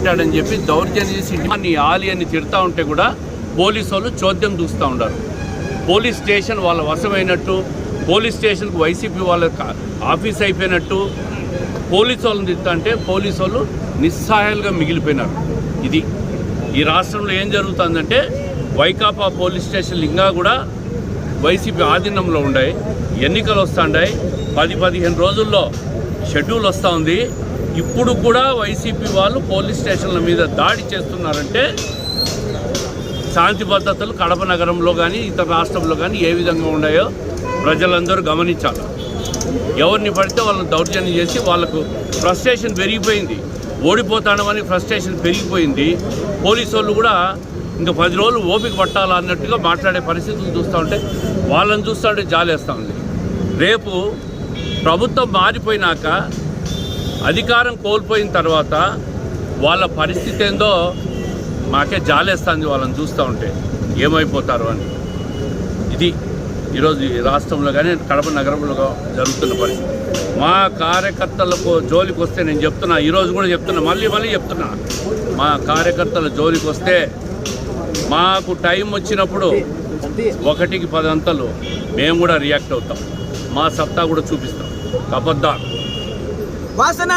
పెట్టాడని చెప్పి దౌర్జన్యం చేసి ఇంటిని ఆలి అని తిడతా ఉంటే కూడా పోలీసు వాళ్ళు చోద్యం చూస్తూ ఉన్నారు. పోలీస్ స్టేషన్ వాళ్ళ వశమైనట్టు పోలీస్ స్టేషన్కి వైసీపీ వాళ్ళ ఆఫీస్ అయిపోయినట్టు పోలీసు వాళ్ళని తిడతా అంటే పోలీసు వాళ్ళు నిస్సహాయాలుగా మిగిలిపోయినారు. ఇది ఈ రాష్ట్రంలో ఏం జరుగుతుందంటే వైకాపా పోలీస్ స్టేషన్లు ఇంకా కూడా వైసీపీ ఆధీనంలో ఉన్నాయి ఎన్నికలు వస్తుంటాయి పది పదిహేను రోజుల్లో షెడ్యూల్ వస్తూ ఉంది. ఇప్పుడు కూడా వైసీపీ వాళ్ళు పోలీస్ స్టేషన్ల మీద దాడి చేస్తున్నారంటే శాంతి భద్రతలు కడప నగరంలో కానీ ఇతర రాష్ట్రంలో కానీ ఏ విధంగా ఉన్నాయో ప్రజలందరూ గమనించాలి. ఎవరిని పడితే వాళ్ళని దౌర్జన్యం చేసి వాళ్ళకు ఫ్రస్ట్రేషన్ పెరిగిపోయింది. ఓడిపోతాడమని ఫ్రస్ట్రేషన్ పెరిగిపోయింది. పోలీసు వాళ్ళు కూడా ఇంకా పది రోజులు ఓపిక పట్టాలా అన్నట్టుగా మాట్లాడే పరిస్థితులు చూస్తూ ఉంటే వాళ్ళని చూస్తూ ఉంటే జాలేస్తూ ఉంది. రేపు ప్రభుత్వం మారిపోయినాక అధికారం కోల్పోయిన తర్వాత వాళ్ళ పరిస్థితి ఏందో మాకే జాలేస్తుంది వాళ్ళని చూస్తూ ఉంటే. ఏమైపోతారు అని. ఇది ఈరోజు ఈ రాష్ట్రంలో కానీ కడప నగరంలో జరుగుతున్న పరిస్థితి. మా కార్యకర్తలకు జోలికి వస్తే నేను చెప్తున్నా ఈరోజు కూడా చెప్తున్నా మళ్ళీ మళ్ళీ చెప్తున్నా. మా కార్యకర్తల జోలికి వస్తే మాకు టైం వచ్చినప్పుడు ఒకటికి పదంతలు మేము కూడా రియాక్ట్ అవుతాం. మా సత్తా కూడా చూపిస్తాం. అబద్ధాలు వాసన